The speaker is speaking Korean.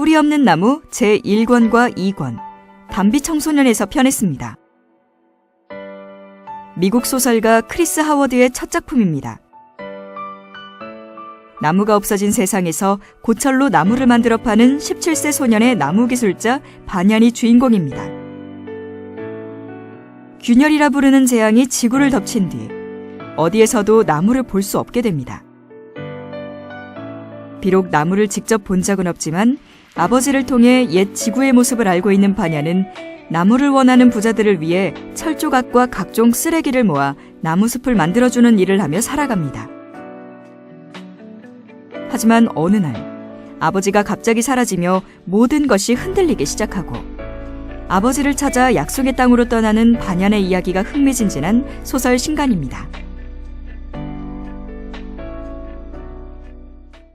뿌리 없는 나무 제1권과 2권, 담비 청소년에서 편했습니다. 미국 소설가 크리스 하워드의 첫 작품입니다. 나무가 없어진 세상에서 고철로 나무를 만들어 파는 17세 소년의 나무 기술자 반얀이 주인공입니다. 균열이라 부르는 재앙이 지구를 덮친 뒤 어디에서도 나무를 볼 수 없게 됩니다. 비록 나무를 직접 본 적은 없지만 아버지를 통해 옛 지구의 모습을 알고 있는 반야는 나무를 원하는 부자들을 위해 철조각과 각종 쓰레기를 모아 나무숲을 만들어주는 일을 하며 살아갑니다. 하지만 어느 날 아버지가 갑자기 사라지며 모든 것이 흔들리기 시작하고 아버지를 찾아 약속의 땅으로 떠나는 반얀의 이야기가 흥미진진한 소설 신간입니다.